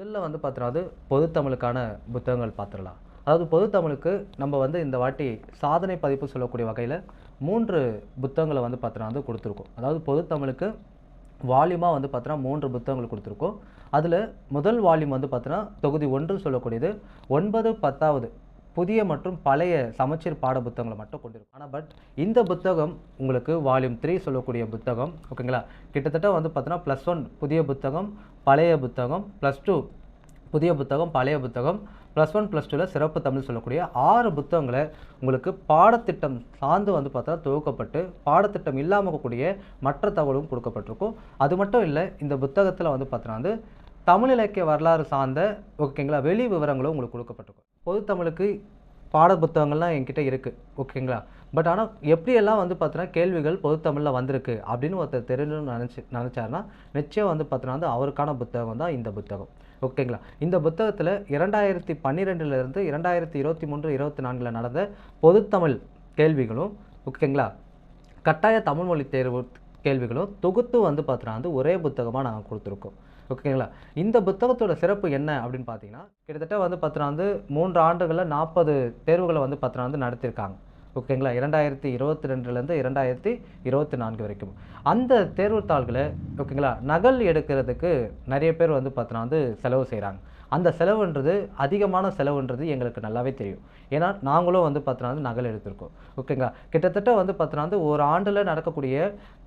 முதல்ல வந்து பார்த்தோன்னா அது பொதுத்தமிழுக்கான புத்தகங்கள் பார்த்துடலாம் அதாவது பொதுத்தமிழுக்கு நம்ம வந்து இந்த வாட்டி சாதனை பதிப்பு சொல்லக்கூடிய வகையில் மூன்று புத்தகங்களை வந்து பார்த்தோன்னா வந்து கொடுத்துருக்கோம். அதாவது பொதுத்தமிழுக்கு வால்யூமாக வந்து பார்த்தோன்னா மூன்று புத்தகங்கள் கொடுத்துருக்கோம். அதில் முதல் வால்யூம் வந்து பார்த்தோன்னா தொகுதி ஒன்று சொல்லக்கூடியது ஒன்பது பத்தாவது புதிய மற்றும் பழைய சமச்சீர் பாட புத்தகங்களை மட்டும் கொண்டிருக்கும். ஆனால் பட் இந்த புத்தகம் உங்களுக்கு வால்யூம் த்ரீ சொல்லக்கூடிய புத்தகம் ஓகேங்களா கிட்டத்தட்ட வந்து பார்த்தோன்னா ப்ளஸ் ஒன் புதிய புத்தகம் பழைய புத்தகம் ப்ளஸ் டூ புதிய புத்தகம் பழைய புத்தகம் ப்ளஸ் ஒன் ப்ளஸ் டூவில் சிறப்பு தமிழ் சொல்லக்கூடிய ஆறு புத்தகங்களை உங்களுக்கு பாடத்திட்டம் சார்ந்து வந்து பார்த்தா தொகுக்கப்பட்டு பாடத்திட்டம் இல்லாமல் இருக்கக்கூடிய மற்ற தகவலும் கொடுக்கப்பட்டிருக்கும். அது மட்டும் இல்லை இந்த புத்தகத்தில் வந்து பார்த்தோன்னா வந்து தமிழ் இலக்கிய வரலாறு சார்ந்த ஓகேங்களா வெளி விவரங்களும் உங்களுக்கு கொடுக்கப்பட்டிருக்கும். பொது தமிழுக்கு பாட புத்தகங்கள்லாம் என்கிட்ட இருக்குது ஓகேங்களா? பட் ஆனால் எப்படியெல்லாம் வந்து பார்த்தீங்கன்னா கேள்விகள் பொதுத்தமிழில் வந்திருக்கு அப்படின்னு ஒருத்தர் தெரியணும்னு நினச்சி நினச்சாருன்னா நிச்சயம் வந்து பார்த்தீங்கன்னா வந்து அவருக்கான புத்தகம் தான் இந்த புத்தகம் ஓகேங்களா? இந்த புத்தகத்தில் இரண்டாயிரத்தி பன்னிரெண்டுலேருந்து இரண்டாயிரத்தி இருபத்தி மூன்று இருபத்தி நான்கில் நடந்த பொதுத்தமிழ் கேள்விகளும் ஓகேங்களா? கட்டாய தமிழ் மொழி தேர்வு கேள்விகளும் தொகுத்து வந்து பார்த்தீங்கன்னா வந்து ஒரே புத்தகமாக நாங்கள் கொடுத்துருக்கோம். ஓகேங்களா? இந்த புத்தகத்தோட சிறப்பு என்ன அப்படின்னு பார்த்தீங்கன்னா கிட்டத்தட்ட வந்து பார்த்தீங்கன்னா வந்து மூன்று ஆண்டுகளில் நாற்பது தேர்வுகளை வந்து பார்த்தீங்கன்னா வந்து நடத்தியிருக்காங்க. ஓகேங்களா? இரண்டாயிரத்தி இருபத்தி ரெண்டுலேருந்து இரண்டாயிரத்தி இருபத்தி நான்கு வரைக்கும். அந்த தேர்வுத்தாள்களை ஓகேங்களா நகல் எடுக்கிறதுக்கு நிறைய பேர் வந்து பார்த்தீங்கன்னா வந்து செலவு செய்கிறாங்க அந்த செலவுன்றது அதிகமான செலவுன்றது எங்களுக்கு நல்லாவே தெரியும். ஏன்னா நாங்களும் வந்து பார்த்தோன்னா வந்து நகல் எடுத்திருக்கோம். ஓகேங்களா கிட்டத்தட்ட வந்து பார்த்தோன்னா வந்து ஒரு ஆண்டில் நடக்கக்கூடிய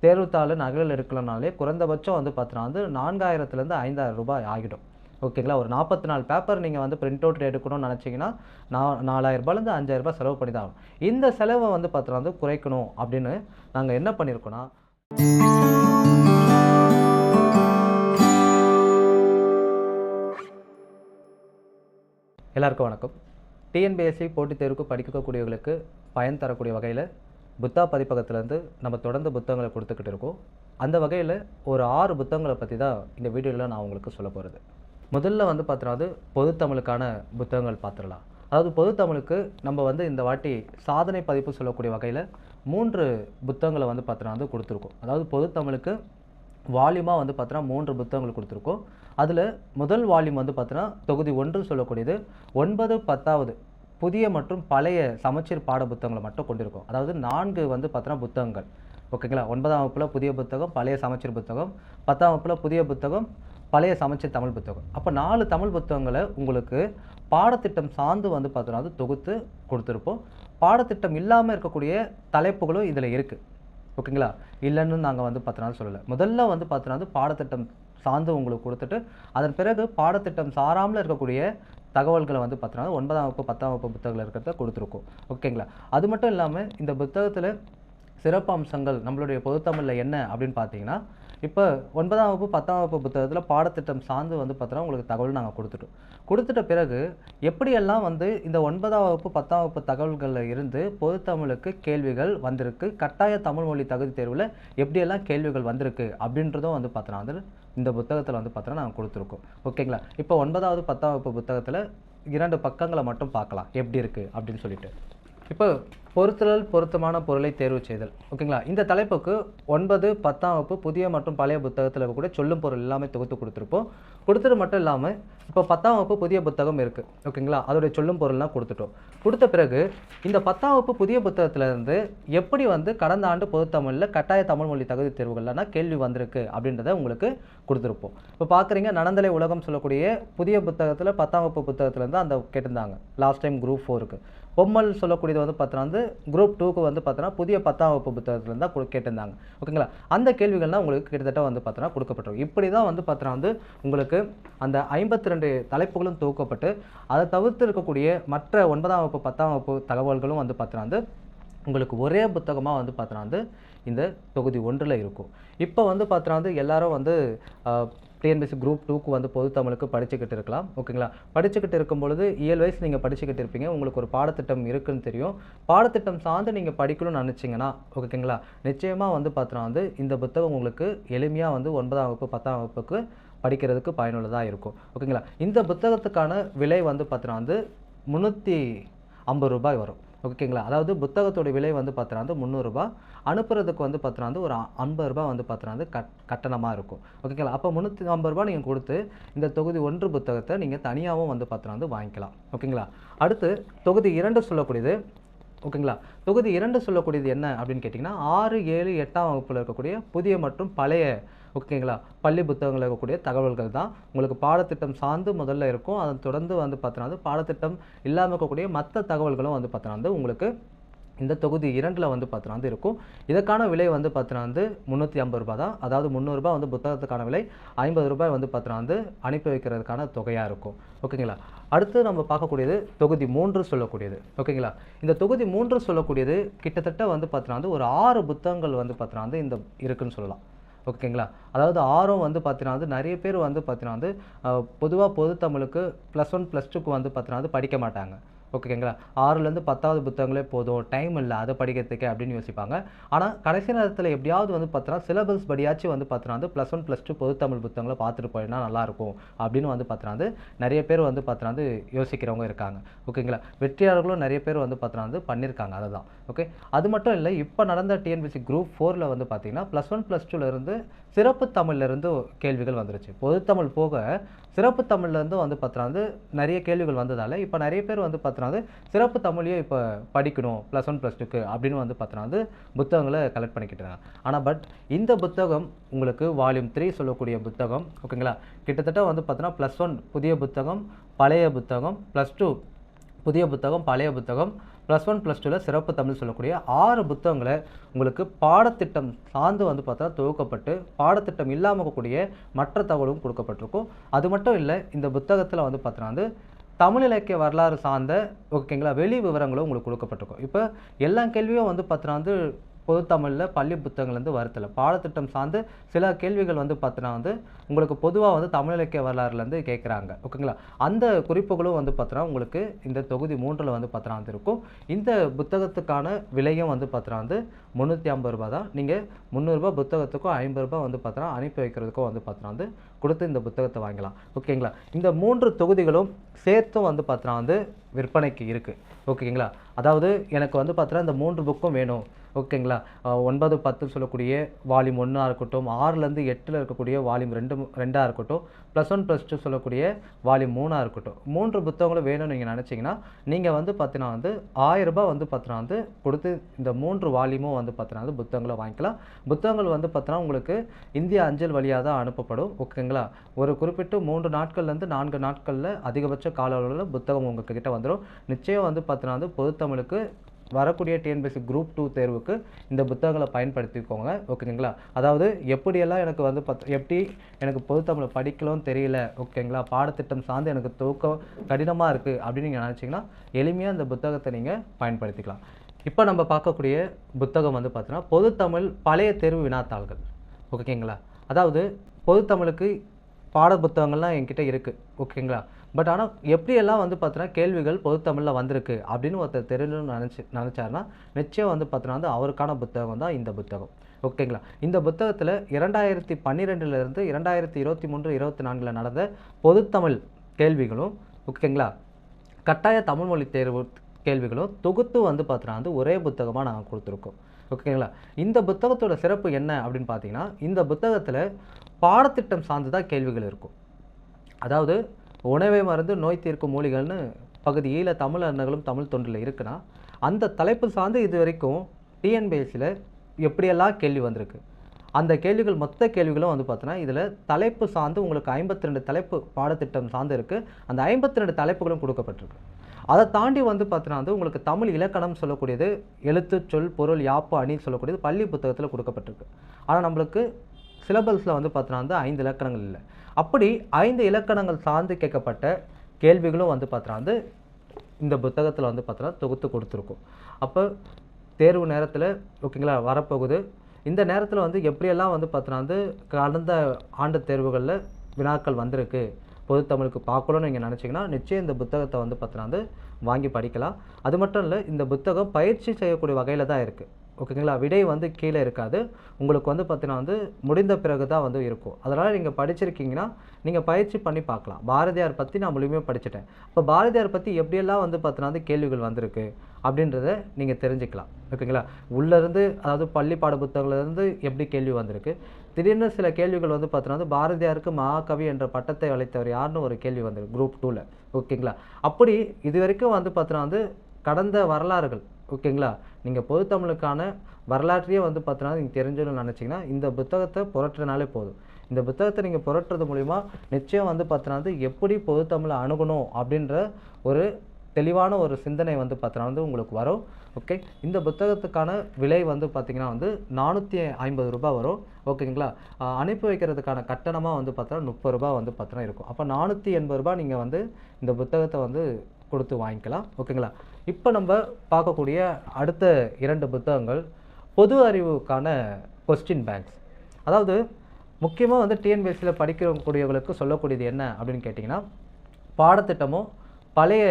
தேர்வுத்தாள் நகல் எடுக்கலனாலே குறைந்தபட்சம் வந்து பார்த்தோன்னா வந்து நான்காயிரத்துலேருந்து ஐந்தாயிரம் ரூபாய் ஆகிடும். ஓகேங்களா ஒரு நாற்பத்தி நாலு பேப்பர் நீங்கள் வந்து பிரிண்ட் அவுட் எடுக்கணும்னு நினச்சிங்கன்னா நான் நாலாயிரரூபாலேருந்து அஞ்சாயிரரூபா செலவு பண்ணி தான் ஆகும் இந்த செலவை வந்து பார்த்தோன்னா வந்து குறைக்கணும் அப்படின்னு நாங்கள் என்ன பண்ணியிருக்கோன்னா எல்லாருக்கும் வணக்கம். டிஎன்பிஎஸ்சி போட்டித் தேர்வுக்கு படிக்கக்கூடியவர்களுக்கு பயன் தரக்கூடிய வகையில் புத்தா பதிப்பகத்திலேருந்து நம்ம தொடர்ந்து புத்தகங்களை கொடுத்துக்கிட்டு இருக்கோம். அந்த வகையில் ஒரு ஆறு புத்தகங்களை பற்றி தான் இந்த வீடியோவில் நான் உங்களுக்கு சொல்ல போகிறது முதல்ல வந்து பார்த்தோன்னா அது பொதுத்தமிழுக்கான புத்தகங்கள் பார்த்துடலாம் அதாவது பொதுத்தமிழுக்கு நம்ம வந்து இந்த வாட்டி சாதனை பதிப்பு சொல்லக்கூடிய வகையில் மூன்று புத்தகங்களை வந்து பார்த்தோன்னா கொடுத்துருக்கோம். அதாவது பொதுத்தமிழுக்கு வால்யூமாக வந்து பார்த்தோன்னா மூன்று புத்தகங்கள் கொடுத்துருக்கோம். அதில் முதல் வால்யூம் வந்து பார்த்தீங்கன்னா தொகுதி ஒன்று சொல்லக்கூடியது ஒன்பது பத்தாவது புதிய மற்றும் பழைய சமச்சீர் பாட புத்தகங்களை மட்டும் கொண்டிருக்கும். அதாவது நான்கு வந்து பார்த்தோன்னா புத்தகங்கள். ஓகேங்களா? ஒன்பதாம் வகுப்பில் புதிய புத்தகம் பழைய சமச்சீர் புத்தகம் பத்தாம் வகுப்பில் புதிய புத்தகம் பழைய சமச்சீர் தமிழ் புத்தகம். அப்போ நாலு தமிழ் புத்தகங்களை உங்களுக்கு பாடத்திட்டம் சார்ந்து வந்து பார்த்தோன்னா அது தொகுத்து கொடுத்துருப்போம். பாடத்திட்டம் இல்லாமல் இருக்கக்கூடிய தலைப்புகளும் இதில் இருக்குது ஓகேங்களா? இல்லைன்னு நாங்கள் வந்து பார்த்தோன்னா சொல்லலை. முதல்ல வந்து பார்த்தோன்னா வந்து பாடத்திட்டம் சார்ந்து உங்களுக்கு கொடுத்துட்டு அதன் பிறகு பாடத்திட்டம் சாராமல் இருக்கக்கூடிய தகவல்களை வந்து பார்த்தோன்னா ஒன்பதாம் வகுப்பு பத்தாம் வகுப்பு புத்தகங்கள் இருக்கிறத கொடுத்துருக்கோம். ஓகேங்களா? அது மட்டும் இல்லாமல் இந்த புத்தகத்தில் சிறப்பு அம்சங்கள் நம்மளுடைய பொதுத்தமிழில் என்ன அப்படின்னு பார்த்தீங்கன்னா இப்போ ஒன்பதாம் வகுப்பு பத்தாம் வகுப்பு புத்தகத்தில் பாடத்திட்டம் சார்ந்து வந்து பார்த்தோன்னா உங்களுக்கு தகவல் நாங்கள் கொடுத்துட்டோம். கொடுத்துட்ட பிறகு எப்படியெல்லாம் வந்து இந்த ஒன்பதாம் வகுப்பு பத்தாம் வகுப்பு தகவல்களில் இருந்து பொதுத்தமிழுக்கு கேள்விகள் வந்திருக்கு கட்டாய தமிழ் மொழி தகுதி தேர்வில் எப்படியெல்லாம் கேள்விகள் வந்திருக்கு அப்படின்றதும் வந்து பார்த்தோன்னா வந்து இந்த புத்தகத்தில் வந்து பார்த்தோன்னா நாங்கள் கொடுத்துருக்கோம். ஓகேங்களா? இப்போ ஒன்பதாவது பத்தாம் வகுப்பு புத்தகத்தில் இரண்டு பக்கங்களை மட்டும் பார்க்கலாம். எப்படி இருக்குது அப்படின்னு சொல்லிட்டு. இப்போ பொருத்தல் பொருத்தமான பொருளை தேர்வு செய்தல். ஓகேங்களா? இந்த தலைப்புக்கு ஒன்பது பத்தாம் வகுப்பு புதிய மற்றும் பழைய புத்தகத்தில் கூட சொல்லும் பொருள் எல்லாமே தொகுத்து கொடுத்துருப்போம். கொடுத்தது மட்டும் இல்லாமல் இப்போ பத்தாம் வகுப்பு புதிய புத்தகம் இருக்குது ஓகேங்களா? அதோடைய சொல்லும் பொருள்லாம் கொடுத்துட்டோம். கொடுத்த பிறகு இந்த பத்தாம் வகுப்பு புதிய புத்தகத்திலேருந்து எப்படி வந்து கடந்த ஆண்டு பொதுத்தமிழில் கட்டாய தமிழ் மொழி தகுதி தேர்வுகள்லாம் கேள்வி வந்திருக்கு அப்படின்றத உங்களுக்கு கொடுத்துருப்போம். இப்போ பார்க்குறீங்க நனந்தலை உலகம் சொல்லக்கூடிய புதிய புத்தகத்தில் பத்தாம் வகுப்பு புத்தகத்துலேருந்து அந்த கேட்டிருந்தாங்க. லாஸ்ட் டைம் குரூப் ஃபோருக்கு பொம்மல் சொல்லக்கூடியது வந்து பார்த்தோன்னா வந்து குரூப் டூக்கு வந்து பார்த்தோன்னா புதிய பத்தாம் வகுப்பு புத்தகத்துலேருந்து தான் கேட்டிருந்தாங்க. ஓகேங்களா அந்த கேள்விகள்லாம் உங்களுக்கு கிட்டத்தட்ட வந்து பார்த்தோன்னா கொடுக்கப்பட்டிருக்கும் இப்படி தான் வந்து பார்த்தோன்னா வந்து உங்களுக்கு அந்த ஐம்பத்தி ரெண்டு தலைப்புகளும் தொகுக்கப்பட்டு அதை தவிர்த்து இருக்கக்கூடிய மற்ற ஒன்பதாம் வகுப்பு பத்தாம் வகுப்பு தகவல்களும் வந்து பார்த்தோன்னா வந்து உங்களுக்கு ஒரே புத்தகமாக வந்து பார்த்தோன்னா வந்து இந்த தொகுதி ஒன்றில் இருக்கும். இப்போ வந்து பார்த்தோன்னா வந்து எல்லாரும் வந்து டிஎன்பிசி குரூப் டூக்கு வந்து பொது தமிழுக்கு படிச்சுக்கிட்டு இருக்கலாம் ஓகேங்களா? படிச்சுக்கிட்டு இருக்கும் பொழுது இயல் வயசு நீங்கள் படிச்சுக்கிட்டு இருப்பீங்க உங்களுக்கு ஒரு பாடத்திட்டம் இருக்குன்னு தெரியும். பாடத்திட்டம் சார்ந்து நீங்கள் படிக்கணும்னு நினச்சிங்கன்னா ஓகேங்களா? நிச்சயமாக வந்து பார்த்தோன்னா வந்து இந்த புத்தகம் உங்களுக்கு எளிமையாக வந்து ஒன்பதாம் வகுப்பு பத்தாம் வகுப்புக்கு படிக்கிறதுக்கு பயனுள்ளதாக இருக்கும் ஓகேங்களா? இந்த புத்தகத்துக்கான விலை வந்து பார்த்தோன்னா வந்து முந்நூற்றி ஐம்பது ரூபாய் வரும். ஓகேங்களா? அதாவது புத்தகத்தோட விலை வந்து பார்த்தீங்கன்னா வந்து முந்நூறுரூபா அனுப்புறதுக்கு வந்து பார்த்தீங்கன்னா வந்து ஒரு ஐம்பது ரூபா வந்து பார்த்தீங்கன்னா வந்து கட் கட்டணமாக இருக்கும். ஓகேங்களா? அப்போ முந்நூற்றி ஐம்பது ரூபாய் நீங்கள் கொடுத்து இந்த தொகுதி ஒன்று புத்தகத்தை நீங்கள் தனியாகவும் வந்து பார்த்தீங்கன்னா வந்து வாங்கிக்கலாம். ஓகேங்களா? அடுத்து தொகுதி இரண்டு சொல்லக்கூடியது ஓகேங்களா? தொகுதி இரண்டு சொல்லக்கூடியது என்ன அப்படின்னு கேட்டிங்கன்னா ஆறு ஏழு எட்டாம் வகுப்பில் இருக்கக்கூடிய புதிய மற்றும் பழைய ஓகேங்களா? பள்ளி புத்தகங்களில் இருக்கக்கூடிய தகவல்கள் தான். உங்களுக்கு பாடத்திட்டம் சார்ந்து முதல்ல இருக்கும். அதன் தொடர்ந்து வந்து பார்த்தோன்னா வந்து பாடத்திட்டம் இல்லாமல் இருக்கக்கூடிய மற்ற தகவல்களும் வந்து பார்த்தோன்னா வந்து உங்களுக்கு இந்த தொகுதி இரண்டில் வந்து பார்த்தினா வந்து இருக்கும். இதற்கான விலை வந்து பார்த்தினா வந்து முந்நூற்றி ஐம்பது ரூபாய் தான். அதாவது முந்நூறுரூபா வந்து புத்தகத்துக்கான விலை ஐம்பது ரூபாய் வந்து பார்த்தினா வந்து அனுப்பி வைக்கிறதுக்கான தொகையாக இருக்கும். ஓகேங்களா? அடுத்து நம்ம பார்க்கக்கூடியது தொகுதி மூன்று சொல்லக்கூடியது. ஓகேங்களா? இந்த தொகுதி மூன்று சொல்லக்கூடியது கிட்டத்தட்ட வந்து பார்த்தினா வந்து ஒரு ஆறு புத்தகங்கள் வந்து பார்த்தினா வந்து இந்த இருக்குன்னு சொல்லலாம். ஓகேங்களா? அதாவது ஆர்வம் வந்து பார்த்தீங்கன்னா வந்து நிறைய பேர் வந்து பார்த்தீங்கன்னா வந்து பொதுவாக பொது தமிழுக்கு ப்ளஸ் ஒன் ப்ளஸ் டூக்கு வந்து பார்த்தீங்கன்னா வந்து படிக்க மாட்டாங்க. ஓகேங்களா ஆறுலேருந்து பத்தாவது புத்தகங்களே போதும். டைம் இல்லை அதை படிக்கிறதுக்கு அப்படின்னு யோசிப்பாங்க. ஆனால் கடைசி நேரத்தில் எப்படியாவது வந்து பார்த்தோன்னா சிலபஸ் படியாச்சும் வந்து பார்த்தோன்னா வந்து ப்ளஸ் ஒன் ப்ளஸ் டூ பொதுத்தமிழ் புத்தகங்களை பார்த்துட்டு போயினா நல்லாயிருக்கும் அப்படின்னு வந்து பார்த்தோன்னா வந்து நிறைய பேர் வந்து பார்த்தோன்னா வந்து யோசிக்கிறவங்க இருக்காங்க. ஓகேங்களா வெற்றியாளர்களும் நிறைய பேர் வந்து பார்த்தோன்னா வந்து பண்ணியிருக்காங்க. அதை தான் ஓகே அது மட்டும் இல்லை இப்போ நடந்த டிஎன்பிசி குரூப் ஃபோரில் வந்து பார்த்தீங்கன்னா ப்ளஸ் ஒன் ப்ளஸ் டூலேருந்து சிறப்பு தமிழ்லேருந்து கேள்விகள் வந்துருச்சு. பொதுத்தமிழ் போக சிறப்பு தமிழ்லேருந்து வந்து பார்த்தோன்னா வந்து நிறைய கேள்விகள் வந்ததால் இப்போ நிறைய பேர் வந்து பார்த்தோன்னா வந்து சிறப்பு தமிழையே இப்போ படிக்கணும் ப்ளஸ் ஒன் ப்ளஸ் டூக்கு அப்படின்னு வந்து பார்த்தோன்னா வந்து புத்தகங்களை கலெக்ட் பண்ணிக்கிட்டு இருக்காங்க. ஆனால் பட் இந்த புத்தகம் உங்களுக்கு வால்யூம் த்ரீ சொல்லக்கூடிய புத்தகம் ஓகேங்களா கிட்டத்தட்ட வந்து பார்த்தோன்னா ப்ளஸ் ஒன் புதிய புத்தகம் பழைய புத்தகம் ப்ளஸ் டூ புதிய புத்தகம் பழைய புத்தகம் ப்ளஸ் ஒன் ப்ளஸ் டூவில் சிறப்பு தமிழ் சொல்லக்கூடிய ஆறு புத்தகங்களை உங்களுக்கு பாடத்திட்டம் சார்ந்து வந்து பார்த்தா தொகுக்கப்பட்டு பாடத்திட்டம் இல்லாமல் இருக்கக்கூடிய மற்ற தகவலும் கொடுக்கப்பட்டிருக்கும். அது மட்டும் இல்லை இந்த புத்தகத்தில் வந்து பார்த்தோன்னா வந்து தமிழ் இலக்கிய வரலாறு சார்ந்த ஓகேங்களா வெளி விவரங்களும் உங்களுக்கு கொடுக்கப்பட்டிருக்கும். இப்போ எல்லா கேள்வியும் வந்து பார்த்தோன்னா வந்து பொதுத்தமிழில் பள்ளி புத்தகங்கள்லேருந்து வருத்தலை. பாடத்திட்டம் சார்ந்து சில கேள்விகள் வந்து பார்த்தோன்னா வந்து உங்களுக்கு பொதுவாக வந்து தமிழ் இலக்கிய வரலாறுலேருந்து கேட்குறாங்க ஓகேங்களா? அந்த குறிப்புகளும் வந்து பார்த்தோன்னா உங்களுக்கு இந்த தொகுதி மூன்றில் வந்து பார்த்தோன்னா வந்து இருக்கும். இந்த புத்தகத்துக்கான விலையும் வந்து பார்த்தோன்னா வந்து முந்நூற்றி ஐம்பது ரூபா தான். நீங்கள் முந்நூறுரூபா புத்தகத்துக்கும் ஐம்பது ரூபா வந்து பார்த்தோன்னா அனுப்பி வைக்கிறதுக்கும் வந்து பார்த்தோன்னா வந்து கொடுத்து இந்த புத்தகத்தை வாங்கலாம் ஓகேங்களா? இந்த மூன்று தொகுதிகளும் சேர்த்தும் வந்து பார்த்தோன்னா வந்து விற்பனைக்கு இருக்குது ஓகேங்களா? அதாவது எனக்கு வந்து பார்த்தோன்னா இந்த மூன்று புக்கும் வேணும். ஓகேங்களா? ஒன்பது பத்து சொல்லக்கூடிய வால்யூம் ஒன்றா இருக்கட்டும் ஆறுலேருந்து எட்டில் இருக்கக்கூடிய வால்யூம் ரெண்டு ரெண்டாக இருக்கட்டும் ப்ளஸ் ஒன் ப்ளஸ் டூ சொல்லக்கூடிய வால்யூம் மூணாக இருக்கட்டும். மூன்று புத்தகங்களும் வேணும்னு நீங்கள் நினச்சிங்கன்னா நீங்கள் வந்து பார்த்தீங்கன்னா வந்து ஆயிரம் ரூபாய் வந்து பார்த்தீங்கன்னா வந்து கொடுத்து இந்த மூன்று வால்யூமும் வந்து பார்த்தீங்கன்னா வந்து புத்தகங்களை வாங்கிக்கலாம். புத்தகங்கள் வந்து பார்த்தீங்கன்னா உங்களுக்கு இந்திய அஞ்சல் வழியாக தான் அனுப்பப்படும். ஓகேங்களா? ஒரு குறிப்பிட்ட மூன்று நாட்கள்லேருந்து நான்கு நாட்களில் அதிகபட்ச கால அளவில் புத்தகம் கிட்டே வந்துடும் நிச்சயம் வந்து பார்த்தீங்கன்னா வந்து பொதுத்தமிழுக்கு வரக்கூடிய டிஎன்பிஎஸ்சி குரூப் டூ தேர்வுக்கு இந்த புத்தகங்களை பயன்படுத்திக்கோங்க ஓகேங்களா? அதாவது எப்படியெல்லாம் எனக்கு வந்து பத் எப்படி எனக்கு பொதுத்தமிழை படிக்கலும் தெரியல ஓகேங்களா? பாடத்திட்டம் சார்ந்து எனக்கு தூக்கம் கடினமாக இருக்குது அப்படின்னு நீங்கள் நினச்சிங்கன்னா எளிமையாக இந்த புத்தகத்தை நீங்கள் பயன்படுத்திக்கலாம். இப்போ நம்ம பார்க்கக்கூடிய புத்தகம் வந்து பார்த்தீங்கன்னா பொதுத்தமிழ் பழைய தேர்வு வினாத்தாள்கள் ஓகேங்களா? அதாவது பொதுத்தமிழுக்கு பாட புத்தகங்கள்லாம் என்கிட்ட இருக்குது ஓகேங்களா? பட் ஆனால் எப்படியெல்லாம் வந்து பார்த்தீங்கன்னா கேள்விகள் பொதுத்தமிழில் வந்திருக்கு அப்படின்னு ஒருத்தர் தெரியணும்னு நினச்சி நினச்சாருன்னா நிச்சயம் வந்து பார்த்தீங்கன்னா வந்து அவருக்கான புத்தகம் தான் இந்த புத்தகம். ஓகேங்களா இந்த புத்தகத்தில் இரண்டாயிரத்தி பன்னிரெண்டுலேருந்து இரண்டாயிரத்தி இருபத்தி மூன்று இருபத்தி நான்கில் நடந்த பொதுத்தமிழ் கேள்விகளும் ஓகேங்களா கட்டாய தமிழ் மொழி தேர்வு கேள்விகளும் தொகுத்து வந்து பார்த்தீங்கன்னா வந்து ஒரே புத்தகமாக நாங்கள் கொடுத்துருக்கோம். ஓகேங்களா இந்த புத்தகத்தோட சிறப்பு என்ன அப்படின்னு பார்த்தீங்கன்னா இந்த புத்தகத்தில் பாடத்திட்டம் சார்ந்து தான் கேள்விகள் இருக்கும். அதாவது உணவை மருந்து நோய் தீர்க்கும் மூலிகள்னு பகுதியில் தமிழ் அறிஞர்களும் தமிழ் தொண்டில் இருக்குன்னா அந்த தலைப்பு சார்ந்து இது வரைக்கும் டிஎன்பிஎஸ்சியில் எப்படியெல்லாம் கேள்வி வந்திருக்கு? அந்த கேள்விகள் மொத்த கேள்விகளும் வந்து பார்த்தோன்னா இதில் தலைப்பு சார்ந்து உங்களுக்கு ஐம்பத்தி ரெண்டு தலைப்பு பாடத்திட்டம் சார்ந்து இருக்குது அந்த ஐம்பத்தி ரெண்டு தலைப்புகளும் கொடுக்கப்பட்டிருக்கு. அதை தாண்டி வந்து பார்த்தீங்கன்னா வந்து உங்களுக்கு தமிழ் இலக்கணம் சொல்லக்கூடியது எழுத்து சொல் பொருள் யாப்பு அணி சொல்லக்கூடியது பள்ளி புத்தகத்தில் கொடுக்கப்பட்டிருக்கு. ஆனால் நம்மளுக்கு சிலபஸில் வந்து பார்த்தோன்னா வந்து ஐந்து இலக்கணங்கள் இல்லை. அப்படி ஐந்து இலக்கணங்கள் சார்ந்து கேட்கப்பட்ட கேள்விகளும் வந்து பார்த்தோன்னா வந்து இந்த புத்தகத்தில் வந்து பார்த்தோன்னா தொகுத்து கொடுத்துருக்கோம். அப்போ தேர்வு நேரத்தில் ஓகேங்களா வரப்போகுது. இந்த நேரத்தில் வந்து எப்படியெல்லாம் வந்து பார்த்தோன்னா வந்து கடந்த ஆண்டு தேர்வுகளில் வினாக்கள் வந்திருக்கு பொதுத்தமிழுக்கு பார்க்கணும்னு நீங்கள் நினச்சிங்கன்னா நிச்சயம் இந்த புத்தகத்தை வந்து பார்த்தோன்னா வந்து வாங்கி படிக்கலாம். அது மட்டும் இல்லை இந்த புத்தகம் பயிற்சி செய்யக்கூடிய வகையில் தான் இருக்குது ஓகேங்களா விடை வந்து கீழே இருக்காது. உங்களுக்கு வந்து பார்த்தீங்கன்னா வந்து முடிந்த பிறகு தான் வந்து இருக்கும். அதனால் நீங்கள் படிச்சிருக்கீங்கன்னா நீங்கள் பயிற்சி பண்ணி பார்க்கலாம். பாரதியார் பற்றி நான் முழுமையாக படிச்சிட்டேன். இப்போ பாரதியார் பற்றி எப்படியெல்லாம் வந்து பார்த்தீங்கன்னா வந்து கேள்விகள் வந்திருக்கு அப்படின்றத நீங்கள் தெரிஞ்சுக்கலாம். ஓகேங்களா உள்ளேருந்து அதாவது பள்ளி பாட புத்தகங்கள்லேருந்து எப்படி கேள்வி வந்திருக்கு? திடீர்னு சில கேள்விகள் வந்து பார்த்தீங்கன்னா பாரதியாருக்கு மகாகவி என்ற பட்டத்தை அளித்தவர் யாருன்னு ஒரு கேள்வி வந்திருக்கு குரூப் டூவில் ஓகேங்களா அப்படி இது வரைக்கும் வந்து பார்த்தீங்கன்னா வந்து கடந்த வரலாறுகள் ஓகேங்களா? நீங்கள் பொதுத்தமிழுக்கான வரலாற்றையே வந்து பார்த்தீங்கன்னா நீங்கள் தெரிஞ்சணும்னு நினச்சிங்கன்னா இந்த புத்தகத்தை புரட்டுறதுனாலே போதும். இந்த புத்தகத்தை நீங்கள் புரட்டுறது மூலிமா நிச்சயம் வந்து பார்த்தீங்கன்னா வந்து எப்படி பொதுத்தமிழை அணுகணும் அப்படின்ற ஒரு தெளிவான ஒரு சிந்தனை வந்து பார்த்தீங்கன்னா வந்து உங்களுக்கு வரும். ஓகே? இந்த புத்தகத்துக்கான விலை வந்து பார்த்திங்கன்னா வந்து நானூற்றி ஐம்பது ரூபாய் வரும். ஓகேங்களா? அனுப்பி வைக்கிறதுக்கான கட்டணமாக வந்து பார்த்தோன்னா முப்பது ரூபாய் வந்து பார்த்தோன்னா இருக்கும். அப்போ நானூற்றி எண்பது ரூபாய் நீங்கள் வந்து இந்த புத்தகத்தை வந்து கொடுத்து வாங்கிக்கலாம். ஓகேங்களா? இப்போ நம்ம பார்க்கக்கூடிய அடுத்த இரண்டு புத்தகங்கள் பொது அறிவுக்கான கொஸ்டின் பேங்க்ஸ் அதாவது முக்கியமாக வந்து டிஎன்பிஎஸ்சியில் படிக்கக்கூடியவங்களுக்கு சொல்லக்கூடியது என்ன அப்படின்னு கேட்டிங்கன்னா பாடத்திட்டமும் பழைய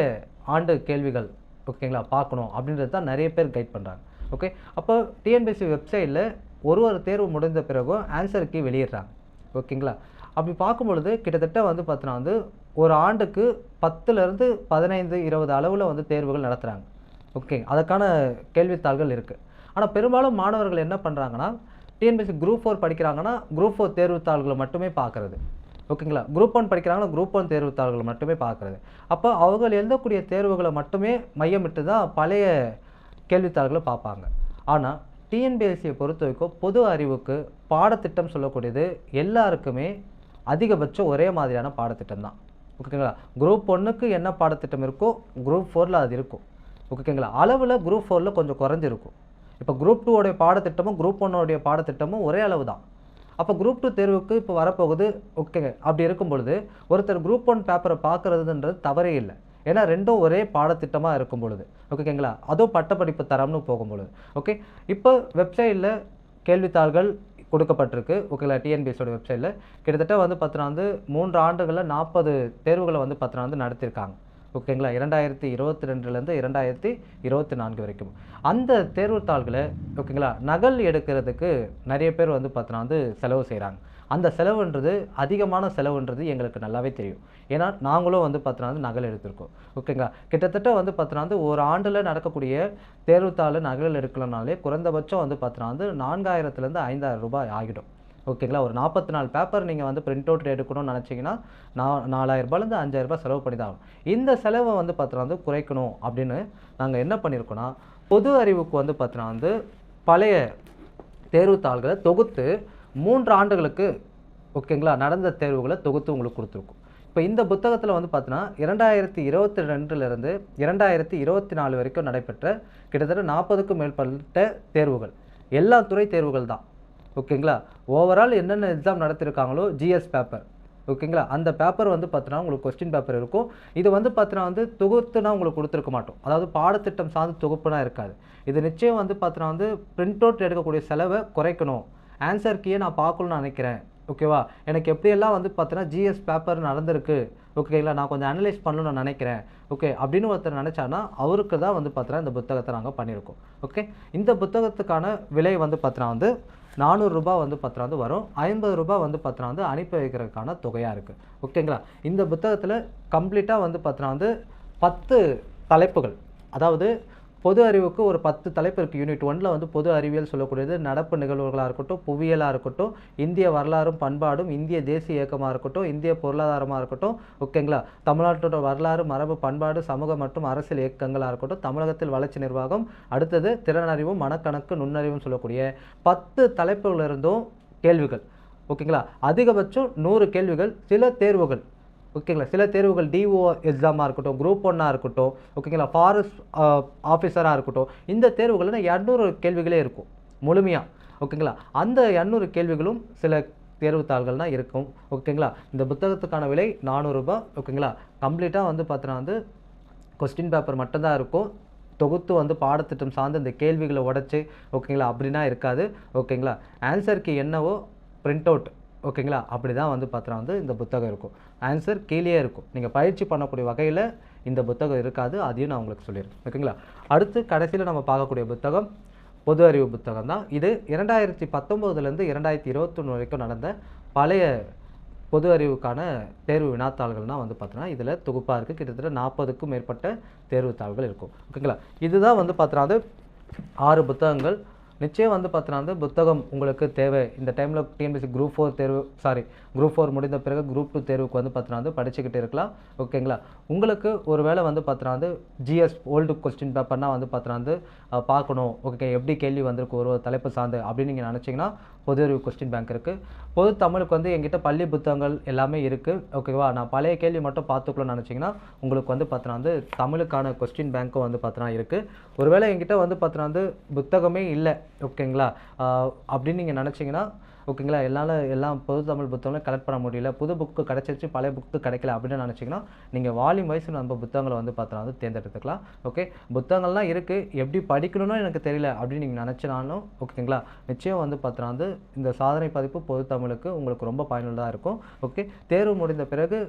ஆண்டு கேள்விகள் ஓகேங்களா பார்க்கணும் அப்படின்றது தான் நிறைய பேர் கைட் பண்ணுறாங்க ஓகே அப்போ டிஎன்பிஎஸ்சி வெப்சைட்டில் ஒரு ஒரு தேர்வு முடிந்த பிறகும் ஆன்சர் கீ வெளியிடுறாங்க. ஓகேங்களா? அப்படி பார்க்கும் பொழுது கிட்டத்தட்ட வந்து பார்த்தீங்கன்னா வந்து ஒரு ஆண்டுக்கு பத்துலேருந்து பதினைந்து இருபது அளவில் வந்து தேர்வுகள் நடத்துகிறாங்க ஓகே அதுக்கான கேள்வித்தாள்கள் இருக்குது ஆனால் பெரும்பாலும் மாணவர்கள் என்ன பண்ணுறாங்கன்னா டிஎன்பிஎஸ்சி குரூப் ஃபோர் படிக்கிறாங்கன்னா குரூப் ஃபோர் தேர்வுத்தாள்களை மட்டுமே பார்க்குறது. ஓகேங்களா குரூப் ஒன் படிக்கிறாங்கன்னா குரூப் ஒன் தேர்வுத்தாள்களை மட்டுமே பார்க்குறது. அப்போ அவங்க எழுதக்கூடிய தேர்வுகளை மட்டுமே மையமிட்டு தான் பழைய கேள்வித்தாள்களை பார்ப்பாங்க. ஆனால் டிஎன்பிஎஸ்சியை பொறுத்த வரைக்கும் பொது அறிவுக்கு பாடத்திட்டம் சொல்லக்கூடியது எல்லாருக்குமே அதிகபட்சம் ஒரே மாதிரியான பாடத்திட்டம் தான். ஓகேங்களா? குரூப் ஒன்றுக்கு என்ன பாடத்திட்டம் இருக்கோ குரூப் ஃபோரில் அது இருக்கும். ஓகேங்களா? அளவில் குரூப் ஃபோரில் கொஞ்சம் குறைஞ்சிருக்கும். இப்போ குரூப் டூவோடைய பாடத்திட்டமும் குரூப் ஒன்னோடைய பாடத்திட்டமும் ஒரே அளவு தான். அப்போ குரூப் டூ தேர்வுக்கு இப்போ வரப்போகுது ஓகேங்க அப்படி இருக்கும் பொழுது ஒருத்தர் குரூப் ஒன் பேப்பரை பார்க்குறதுன்றது தவறே இல்லை. ஏன்னா ரெண்டும் ஒரே பாடத்திட்டமாக இருக்கும் பொழுது. ஓகேங்களா? அதுவும் பட்டப்படிப்பு தரம்னு போகும் பொழுது. ஓகே? இப்போ வெப்சைட்டில் கேள்வித்தாள்கள் கொடுக்கப்பட்டிருக்கு. ஓகேங்களா? டிஎன்பிஎஸோட வெப்சைட்டில் கிட்டத்தட்ட வந்து பார்த்தீங்கன்னா வந்து மூன்று ஆண்டுகளில் நாற்பது தேர்வுகளை வந்து பார்த்தீங்கன்னா வந்து நடத்தியிருக்காங்க. ஓகேங்களா? இரண்டாயிரத்தி இருபத்தி ரெண்டுலேருந்து இரண்டாயிரத்தி இருபத்தி நான்கு வரைக்கும். அந்த தேர்வுத்தாள்களை ஓகேங்களா? நகல் எடுக்கிறதுக்கு நிறைய பேர் வந்து பார்த்தீங்கன்னா வந்து செலவு செய்கிறாங்க அந்த செலவுன்றது அதிகமான செலவுன்றது எங்களுக்கு நல்லாவே தெரியும். ஏன்னா நாங்களும் வந்து பார்த்தோன்னா வந்து நகல் எடுத்திருக்கோம். ஓகேங்களா? கிட்டத்தட்ட வந்து பார்த்தோன்னா வந்து ஒரு ஆண்டில் நடக்கக்கூடிய தேர்வுத்தாள் நகல் எடுக்கலனாலே குறைந்தபட்சம் வந்து பார்த்தோன்னா வந்து நான்காயிரத்துலேருந்து ஐந்தாயிரம் ரூபாய் ஆகிடும். ஓகேங்களா? ஒரு நாற்பத்தி நாலு பேப்பர் நீங்கள் வந்து பிரிண்ட் அவுட் எடுக்கணும்னு நினச்சிங்கன்னா நா நாலாயிரரூபாலேருந்து அஞ்சாயிரரூபா ரூபாய் செலவு பண்ணி தான் ஆகும் இந்த செலவை வந்து பார்த்தோன்னா வந்து குறைக்கணும் அப்படின்னு நாங்கள் என்ன பண்ணியிருக்கோன்னா பொது அறிவுக்கு வந்து பார்த்தோன்னா வந்து பழைய தேர்வுத்தாள்களை தொகுத்து மூன்று ஆண்டுகளுக்கு ஓகேங்களா நடந்த தேர்வுகளை தொகுத்து உங்களுக்கு கொடுத்துருக்கும். இப்போ இந்த புத்தகத்தில் வந்து பார்த்தீங்கன்னா இரண்டாயிரத்தி இருபத்தி ரெண்டுலேருந்து இரண்டாயிரத்தி இருபத்தி நாலு வரைக்கும் நடைபெற்ற கிட்டத்தட்ட நாற்பதுக்கும் மேற்பட்ட தேர்வுகள். எல்லா துறை தேர்வுகள் தான். ஓகேங்களா? ஓவரால் என்னென்ன எக்ஸாம் நடத்திருக்காங்களோ ஜிஎஸ் பேப்பர் ஓகேங்களா? அந்த பேப்பர் வந்து பார்த்தீங்கன்னா உங்களுக்கு கொஸ்டின் பேப்பர் இருக்கும். இது வந்து பார்த்தீங்கன்னா வந்து தொகுத்துனா உங்களுக்கு கொடுத்துருக்க மாட்டோம். அதாவது பாடத்திட்டம் சார்ந்த தொகுப்புனா இருக்காது. இது நிச்சயம் வந்து பார்த்தீங்கன்னா வந்து பிரிண்ட் அவுட் எடுக்கக்கூடிய செலவை குறைக்கணும். ஆன்சர் கீயை நான் பார்க்கணும்னு நினைக்கிறேன். ஓகேவா எனக்கு எப்படியெல்லாம் வந்து பார்த்தீங்கன்னா ஜிஎஸ் பேப்பர் நடந்திருக்கு. ஓகேங்களா நான் கொஞ்சம் அனலைஸ் பண்ணணும்னு நினைக்கிறேன். ஓகே அப்படின்னு ஒருத்தர் நினச்சானா அவருக்கு தான் வந்து பார்த்தீங்கன்னா இந்த புத்தகத்தை நாங்கள் பண்ணியிருக்கோம். ஓகே இந்த புத்தகத்துக்கான விலை வந்து பார்த்தீங்கன்னா வந்து நானூறுரூபா வந்து பார்த்தீங்கன்னா வந்து வரும். ஐம்பது ரூபா வந்து பார்த்தீங்கன்னா வந்து அனுப்பி வைக்கிறதுக்கான தொகையாக இருக்குது ஓகேங்களா இந்த புத்தகத்தில் கம்ப்ளீட்டாக வந்து பார்த்தீங்கன்னா வந்து பத்து தலைப்புகள். அதாவது பொது அறிவுக்கு ஒரு பத்து தலைப்பு இருக்குது யூனிட் ஒன்ல வந்து பொது அறிவியல் சொல்லக்கூடியது நடப்பு நிகழ்வுகளாக இருக்கட்டும் புவியியலாக இருக்கட்டும் இந்திய வரலாறும் பண்பாடும் இந்திய தேசிய இயக்கமாக இருக்கட்டும் இந்திய பொருளாதாரமாக இருக்கட்டும் ஓகேங்களா தமிழ்நாட்டோட வரலாறு மரபு பண்பாடு சமூக மற்றும் அரசியல் இயக்கங்களாக இருக்கட்டும் தமிழகத்தில் வளர்ச்சி நிர்வாகம் அடுத்தது திறனறிவும் மனக்கணக்கு நுண்ணறிவும் சொல்லக்கூடிய பத்து தலைப்புகளிலிருந்தும் கேள்விகள் ஓகேங்களா அதிகபட்சம் நூறு கேள்விகள் சில தேர்வுகள். ஓகேங்களா? சில தேர்வுகள் டிஓ எக்ஸாமாக இருக்கட்டும் குரூப் ஒன்னாக இருக்கட்டும் ஓகேங்களா? ஃபாரஸ்ட் ஆஃபீஸராக இருக்கட்டும் இந்த தேர்வுகளில் இரநூறு கேள்விகளே இருக்கும் முழுமையாக ஓகேங்களா? அந்த இரநூறு கேள்விகளும் சில தேர்வுத்தாள்கள் தான் இருக்கும் ஓகேங்களா? இந்த புத்தகத்துக்கான விலை நானூறுரூபா ஓகேங்களா? கம்ப்ளீட்டாக வந்து பார்த்தோன்னா வந்து கொஸ்டின் பேப்பர் மட்டும்தான் இருக்கும். தொகுத்து வந்து பாடத்திட்டம் சார்ந்து இந்த கேள்விகளை உடச்சி ஓகேங்களா? அப்படின்னா இருக்காது ஓகேங்களா? ஆன்சருக்கு என்னவோ பிரிண்ட் அவுட் ஓகேங்களா? அப்படி தான் வந்து பார்த்தா வந்து இந்த புத்தகம் இருக்கும். ஆன்சர் கீழே இருக்கும். நீங்கள் பயிற்சி பண்ணக்கூடிய வகையில் இந்த புத்தகம் இருக்காது. அதையும் நான் உங்களுக்கு சொல்லியிருக்கேன் ஓகேங்களா? அடுத்து கடைசியில் நம்ம பார்க்கக்கூடிய புத்தகம் பொது அறிவு புத்தகம் தான். இது இரண்டாயிரத்தி பத்தொம்போதுலேருந்து இரண்டாயிரத்தி இருபத்தொன்று வரைக்கும் நடந்த பழைய பொது அறிவுக்கான தேர்வு வினாத்தாள்கள்னால் வந்து பார்த்தோன்னா இதில் தொகுப்பாக இருக்குது கிட்டத்தட்ட நாற்பதுக்கும் மேற்பட்ட தேர்வுத்தாள்கள் இருக்கும். ஓகேங்களா? இதுதான் வந்து பார்த்தோன்னா ஆறு புத்தகங்கள். நிச்சயம் வந்து பார்த்தீங்கன்னா வந்து புத்தகம் உங்களுக்கு தேவை. இந்த டைமில் டிஎன்பிசி குரூப் ஃபோர் தேர்வு சாரி குரூப் ஃபோர் முடிந்த பிறகு குரூப் டூ தேர்வுக்கு வந்து பார்த்தீங்கன்னா வந்து படிச்சுக்கிட்டு இருக்கலாம். ஓகேங்களா உங்களுக்கு ஒரு வேளை வந்து பார்த்தீங்கன்னா வந்து ஜிஎஸ் ஓல்டு கொஸ்டின் பேப்பர்னால் வந்து பார்த்தீங்கன்னா வந்து பார்க்கணும். ஓகே எப்படி கேள்வி வந்திருக்கு ஒரு ஒரு தலைப்பு சார்ந்து அப்படின்னு நீங்கள் நினச்சிங்கன்னா பொது அறிவு கொஸ்டின் பேங்க் இருக்குது பொது தமிழுக்கு வந்து எங்கிட்ட பள்ளி புத்தகங்கள் எல்லாமே இருக்குது ஓகேவா நான் பழைய கேள்வி மட்டும் பார்த்துக்கலாம்னு நினச்சிங்கன்னா உங்களுக்கு வந்து பார்த்தோன்னா வந்து தமிழுக்கான கொஸ்டின் பேங்க்கும் வந்து பார்த்தோன்னா இருக்குது ஒருவேளை எங்கிட்ட வந்து பார்த்தோன்னா வந்து புத்தகமே இல்லை. ஓகேங்களா அப்படின்னு நீங்கள் நினச்சிங்கன்னா ஓகேங்களா? என்னால் எல்லாம் பொது தமிழ் புத்தகங்களும் கலெக்ட் பண்ண முடியல. புது புக்கு கிடச்சிருச்சு பழைய புக்கு கிடைக்கல அப்படின்னு நினச்சிங்கன்னா நீங்கள் வால்யூம் வைஸ் நம்ம புத்தகங்களை வந்து பார்த்தா வந்து தேர்ந்தெடுத்துக்கலாம். ஓகே புத்தகங்கள்லாம் இருக்குது எப்படி படிக்கணும்னு எனக்கு தெரியல அப்படின்னு நீங்கள் நினச்சினாலும் ஓகேங்களா? நிச்சயம் வந்து பார்த்தா வந்து இந்த சாதனை பதிப்பு பொது தமிழுக்கு உங்களுக்கு ரொம்ப பயனுள்ளதாக இருக்கும். ஓகே தேர்வு முடிந்த பிறகு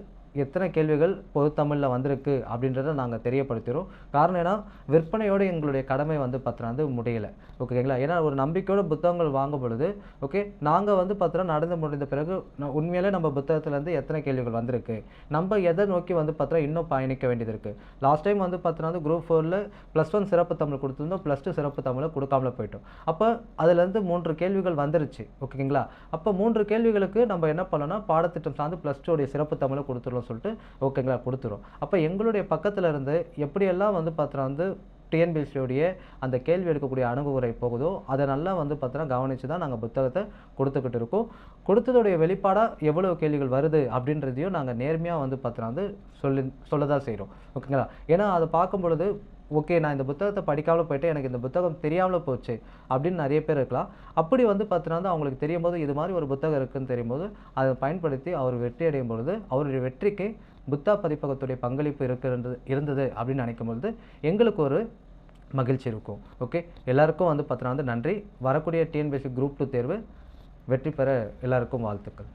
எத்தனை கேள்விகள் பொதுத்தமிழில் வந்திருக்கு அப்படின்றத நாங்கள் தெரியப்படுத்துகிறோம் காரணம் ஏன்னா விற்பனையோடு எங்களுடைய கடமை வந்து பார்த்தோன்னா வந்து முடியலை. ஓகேங்களா ஏன்னா ஒரு நம்பிக்கையோட புத்தகங்கள் வாங்கும் பொழுது ஓகே நாங்கள் வந்து பார்த்தோன்னா நடந்து முடிந்த பிறகு உண்மையிலே நம்ம புத்தகத்துலேருந்து எத்தனை கேள்விகள் வந்திருக்கு? நம்ம எதை நோக்கி வந்து பார்த்தோன்னா இன்னும் பயணிக்க வேண்டியது இருக்குது லாஸ்ட் டைம் வந்து பார்த்தோன்னா வந்து குரூப் ஃபோரில் ப்ளஸ் ஒன் சிறப்பு தமிழ் கொடுத்துருந்தோம் ப்ளஸ் டூ சிறப்பு தமிழை கொடுக்காமல போயிட்டோம். அப்போ அதுலேருந்து மூன்று கேள்விகள் வந்துருச்சு. ஓகேங்களா அப்போ மூன்று கேள்விகளுக்கு நம்ம என்ன பண்ணோம்னா பாடத்திட்டம் சார்ந்து ப்ளஸ் டூடைய சிறப்பு தமிழை கொடுத்துருவோம் சொல்லிட்டு ஓகேங்களா கொடுத்துரும். அப்போ எங்களுடைய பக்கத்தில் இருந்து எப்படியெல்லாம் வந்து பார்த்தோன்னா வந்து டிஎன்பிஎஸ்சியோடைய அந்த கேள்வி எடுக்கக்கூடிய அணுகுமுறை போகுதோ அதை நல்லா வந்து பார்த்தோன்னா கவனித்து தான் நாங்கள் புத்தகத்தை கொடுத்துக்கிட்டு இருக்கோம். கொடுத்ததுடைய வெளிப்பாடாக எவ்வளோ கேள்விகள் வருது அப்படின்றதையும் நாங்கள் நேர்மையாக வந்து பார்த்தோன்னா வந்து சொல்லி சொல்ல தான் செய்கிறோம் ஓகேங்களா ஏன்னா அதை பார்க்கும் பொழுது ஓகே நான் இந்த புத்தகத்தை படிக்காமல் போயிட்டு எனக்கு இந்த புத்தகம் தெரியாமல் போச்சு அப்படின்னு நிறைய பேர் இருக்கலாம். அப்படி வந்து பார்த்தீங்கன்னா வந்து அவங்களுக்கு தெரியும் போது இது மாதிரி ஒரு புத்தகம் இருக்குன்னு தெரியும் போது அதை பயன்படுத்தி அவர் வெற்றி அடையும் பொழுது அவருடைய வெற்றிக்கு புத்தா பதிப்பகத்துடைய பங்களிப்பு இருக்கிறது இருந்தது அப்படின்னு நினைக்கும் பொழுது எங்களுக்கு ஒரு மகிழ்ச்சி இருக்கும். ஓகே எல்லாருக்கும் வந்து பார்த்தீங்கன்னா வந்து நன்றி. வரக்கூடிய டிஎன்பிஎஸ்சி குரூப் டூ தேர்வு வெற்றி பெற எல்லாருக்கும் வாழ்த்துக்கள்.